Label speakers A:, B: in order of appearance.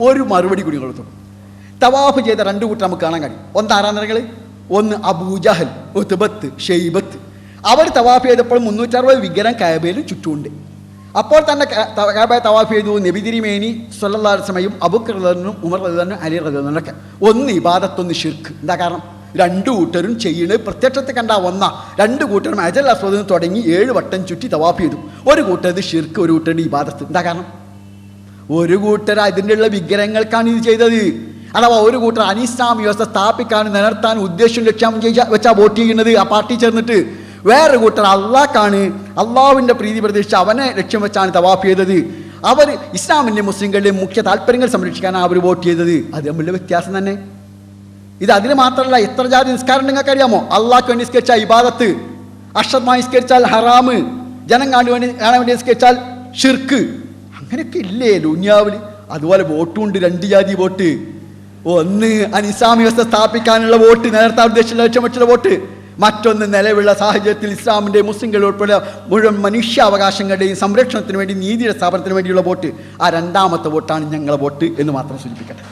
A: ഒരു മറുപടി കൂടി കൊടുത്തു. തവാഫ് ചെയ്ത രണ്ട് കൂട്ടർ നമുക്ക് കാണാൻ കഴിയും. ഒന്ന് ആരാധനകൾ ഒന്ന് അബൂജഹൽ ഉത്ബത്ത് ഷെയ്ബത്ത്. അവർ തവാഫ് ചെയ്തപ്പോൾ മുന്നൂറ്ററുപത് വിഗ്രഹം കാബയിലും ചുറ്റുമുണ്ട്. അപ്പോൾ തന്നെ കാബയെ തവാഫ് ചെയ്തു. നബിതിരിമേനി സൊല്ലാ സമയം അബുക്കർ റദനും ഉമർ റദനും അലി റദനൊക്കെ ഒന്ന് ഇബാദത്തൊന്ന് ഷിർക്ക് എന്താ കാരണം? രണ്ടു കൂട്ടരും ചെയ്യുന്നത് പ്രത്യക്ഷത്തെ കണ്ട ഒന്ന രണ്ട് കൂട്ടരും അജൽ അസ്വദിന് തുടങ്ങി ഏഴ് വട്ടം ചുറ്റി തവാഫ് ചെയ്തു. ഒരു കൂട്ടത് ഷിർക്ക് ഒരു കൂട്ടരുടെ ഇബാദത്ത്. എന്താ കാരണം? ഒരു കൂട്ടർ അതിന്റെയുള്ള വിഗ്രഹങ്ങൾക്കാണ് ഇത് ചെയ്തത്. അഥവാ ഒരു കൂട്ടർ അനിസ്ലാം വ്യവസ്ഥ സ്ഥാപിക്കാൻ നിലനിർത്താൻ ഉദ്ദേശം ലക്ഷ്യം വെച്ചാൽ വോട്ട് ചെയ്യുന്നത് ആ പാർട്ടി ചേർന്നിട്ട്. വേറെ കൂട്ടർ അള്ളാഹ്ക്കാണ് അള്ളാഹുവിന്റെ പ്രീതി പ്രതീക്ഷിച്ച് അവനെ ലക്ഷ്യം വെച്ചാണ് തവാഫ് ചെയ്തത്. അവർ ഇസ്ലാമിന്റെ മുസ്ലിങ്ങളുടെയും മുഖ്യ താല്പര്യങ്ങൾ സംരക്ഷിക്കാനാണ് അവർ വോട്ട് ചെയ്തത്. അത് തമ്മിലുള്ള വ്യത്യാസം തന്നെ. ഇത് അതിന് മാത്രമല്ല എത്ര ജാതി നിസ്കാരം നിങ്ങൾക്ക് അറിയാമോ അള്ളാഹ്ക്ക് വേണ്ടി നിസ്കരിച്ചാൽ ഇബാദത്ത്. അക്ഷരമായി നിസ്കരിച്ചാൽ ഹറാമ്. ജനം കാണാൻ വേണ്ടി കാണാൻ വേണ്ടി നിസ്കരിച്ചാൽ ഷിർക്ക് അങ്ങനെയൊക്കെ ഇല്ലേ ദുനിയാവിൽ അതുപോലെ വോട്ടും ഉണ്ട് രണ്ട് ജാതി വോട്ട്. ഒന്ന് അനിസ്ലാമിക വ്യവസ്ഥ സ്ഥാപിക്കാനുള്ള വോട്ട് നേരത്തെ ഉദ്ദേശിച്ചുള്ള വെച്ചുള്ള വോട്ട്. മറ്റൊന്ന് നിലവിലുള്ള സാഹചര്യത്തിൽ ഇസ്ലാമിന്റെ മുസ്ലിങ്ങൾ ഉൾപ്പെടെ മുഴുവൻ മനുഷ്യാവകാശങ്ങളുടെയും സംരക്ഷണത്തിന് വേണ്ടി നീതിയുടെ സ്ഥാപനത്തിന് വേണ്ടിയുള്ള വോട്ട്. ആ രണ്ടാമത്തെ വോട്ടാണ് ഞങ്ങളെ വോട്ട് എന്ന് മാത്രം സൂചിപ്പിക്കട്ടെ.